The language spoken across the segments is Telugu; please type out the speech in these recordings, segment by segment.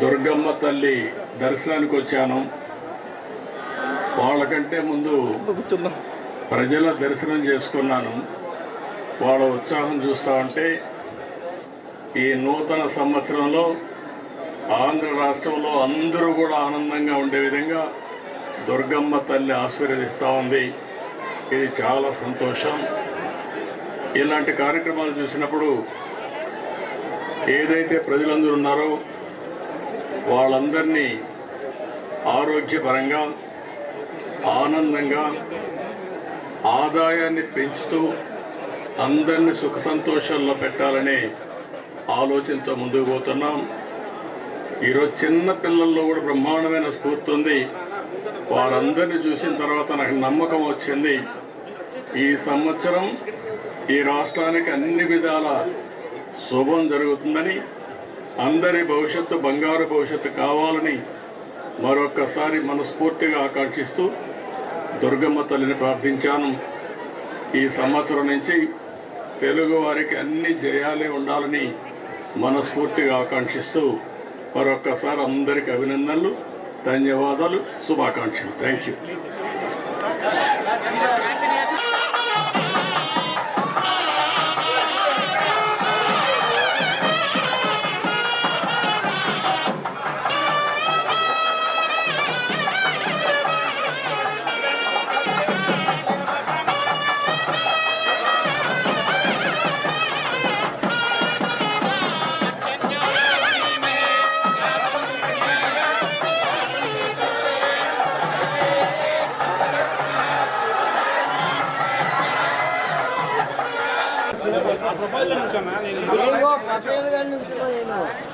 దుర్గమ్మ తల్లి దర్శనానికి వచ్చాను వాళ్ళకంటే ముందు ప్రజల దర్శనం చేసుకున్నాను. వాళ్ళ ఉత్సాహం చూస్తా ఉంటే ఈ నూతన సంవత్సరంలో ఆంధ్ర రాష్ట్రంలో అందరూ కూడా ఆనందంగా ఉండే విధంగా దుర్గమ్మ తల్లి ఆశీర్వదిస్తూ ఉంది. ఇది చాలా సంతోషం. ఇలాంటి కార్యక్రమాలు చూసినప్పుడు ఏదైతే ప్రజలందరూ ఉన్నారో వాళ్ళందరినీ ఆరోగ్యపరంగా ఆనందంగా ఆదాయాన్ని పెంచుతూ అందరినీ సుఖ సంతోషాల్లో పెట్టాలనే ఆలోచనతో ముందుకు పోతున్నాం. ఈరోజు చిన్న పిల్లల్లో కూడా బ్రహ్మాండమైన స్ఫూర్తి ఉంది. వారందరినీ చూసిన తర్వాత నాకు నమ్మకం వచ్చింది. ఈ సంవత్సరం ఈ రాష్ట్రానికి అన్ని విధాల శుభం జరుగుతుందని అందరి భవిష్యత్తు బంగారు భవిష్యత్తు కావాలని మరొక్కసారి మనస్ఫూర్తిగా ఆకాంక్షిస్తూ దుర్గమ్మ తల్లిని ప్రార్థించాను. ఈ సంవత్సరం నుంచి తెలుగువారికి అన్ని జయాలే ఉండాలని మనస్ఫూర్తిగా ఆకాంక్షిస్తూ మరొక్కసారి అందరికి అభినందనలు ధన్యవాదాలు శుభాకాంక్షలు. Thank you I'm going to go the hospital.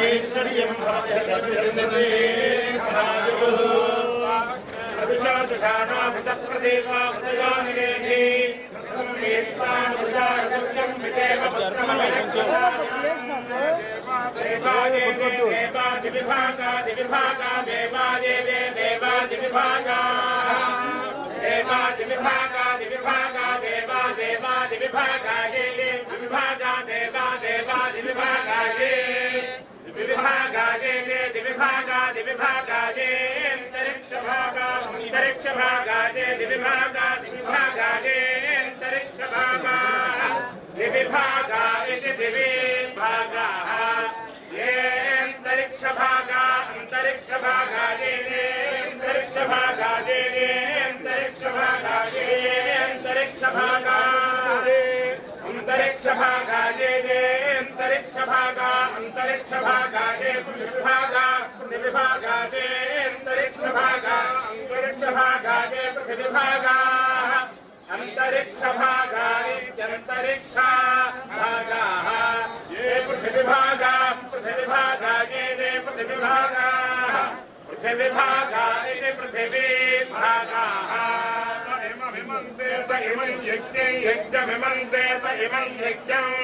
परमेश्वर्यं अभिशादुषाणाभृतप्रदेवाभृतजानिरेधि ेत्तानुदारदुर्गं विदेव देवाये दे देवादिविभागा दिविभागा देवाये दे देवादिविभागा देवादिविभागा दिविभागा देवा देवादिविभागा ये ये दिविभागादिविभागादिविभागादेन्तरिक्षभागान्तरिक्षभागादे दिविभागादिविभागादेन्तरिक्षभागा दिविभागा इति दिविभागाः येऽन्तरिक्षभागा अन्तरिक्षभागादेनेन्तरिक्षभागादेनेन्तरिक्षभागादेनेन्तरिक्षभागा अन्तरिक्षभागादेने अंतरिक्ष चेऽन्तरिक्षभागा हे अंतरिक्ष भागा अंतरिक्ष भागा हे ये अंतरिक्ष भागा इत्यन्तरिक्षा भागा, ये पृथिविभागा पृथिविभागा हे ये पृथिविभागाः। पृथिविभागा इति पृथिवीभागाः। स इमं यज्ञं यज्ञमिमन्ते त इमं यज्ञम्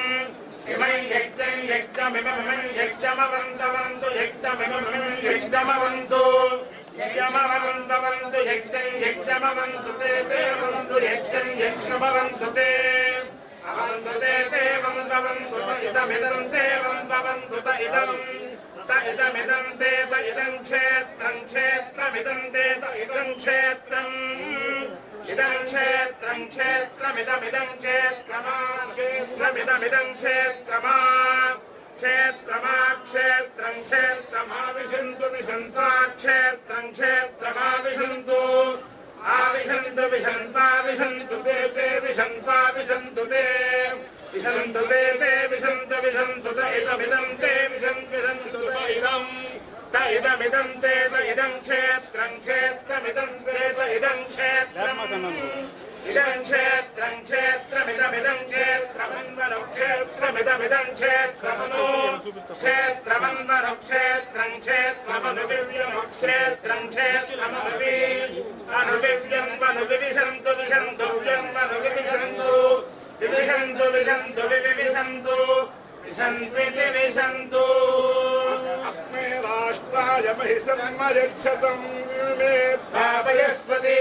ఇమం యజ్ఞం యజ్ఞమిమమిమం యజ్ఞమవంతవంతు యజ్ఞమిమమిమం యజ్ఞమవంతు. యజ్ఞమవంతవంతు యజ్ఞం యజ్ఞమవంతు తే తే వంతు. యజ్ఞం యజ్ఞమవంతు తే. అవంతు తే తే వంతవంతు ఇదమిదం తే వంతవంతు త ఇదం. త ఇదమిదం తే త ఇదం క్షేత్రం క్షేత్రమిదం తే త ఇదం క్షేత్రం ఇదం క్షేత్రం క్షేత్రమిదమిదం క్షేత్రమా క్షేత్రమిదమిదం క్షేత్రమా క్షేత్రమా క్షేత్రం క్షేత్రమా విశంతు విశంతా క్షేత్రం క్షేత్రమా విశంతు ఆవిశంతు విశంతా విశంతు తే తే విశంతా విశంతు తే విశంతు తే తే విశంతు విశంతు ఇదమిదం తే విశంతు విశంతు త ఇదం త ఇదమిదం తే ఇదం క్షేత్రం క్షేత్రమిదం తే ఇదం క్షేత్రం ఇదం క్షేత్రం క్షేత్రమిదమిదం క్షేత్రమన్వను క్షేత్రమిదమిదం క్షేత్రమను క్షేత్రమన్వను క్షేత్రం క్షేత్రమను దివ్యము క్షేత్రం క్షేత్రమను అనువివ్యం వను వివిశంతు విశంతువ్యం వను వివిశంతు వివిశంతు విశంతు వివిశంతు విశంత్వితి విశంతు అస్మే రాష్ట్రాయ మహిషన్మయక్షతం మే భావయస్వతి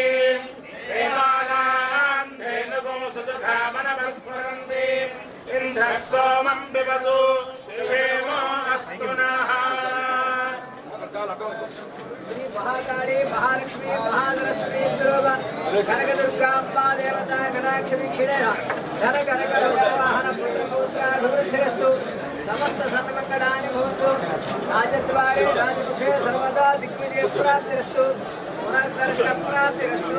దేవానాం ధేనుగో సుదుఘామనమస్మరంతి ఇంద్రः సోమం పిబతు క్షేమో అస్తు నః. మహాకాళీ మహాలక్ష్మి కనకదుర్గాంబా దేవత ధన వాహన పుత్రసూత్రాభివృద్ధిరస్తు సమస్త సన్మంగళాని భవంతు. రాజద్వారే రాజముఖే సర్వదా దిగ్విజయ ప్రాప్తిరస్తు పునర్దర్శన ప్రాప్తిరస్తు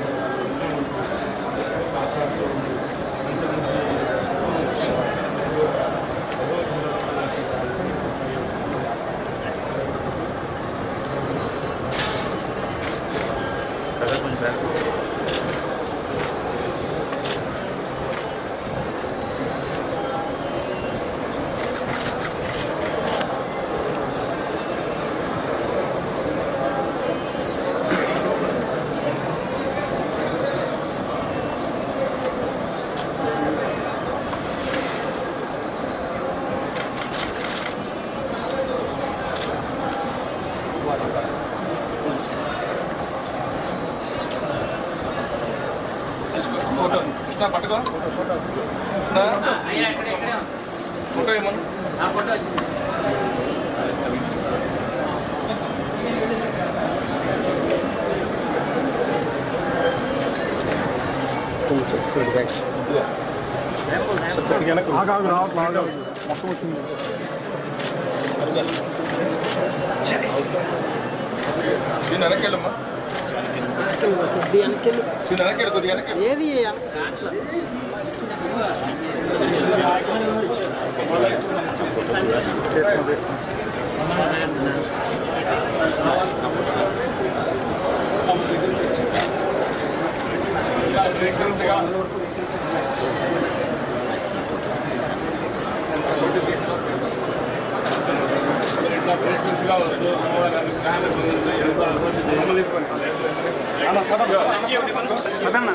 ఫోటో కృష్ణ పట్టుకో కృష్ణ ఫోటో ఏమన్నా దీని వెనకెళ్ళమ్మా దీని వెనకెళ్ళు కొద్దిగా ఏది వెనక్కి ファタンナ。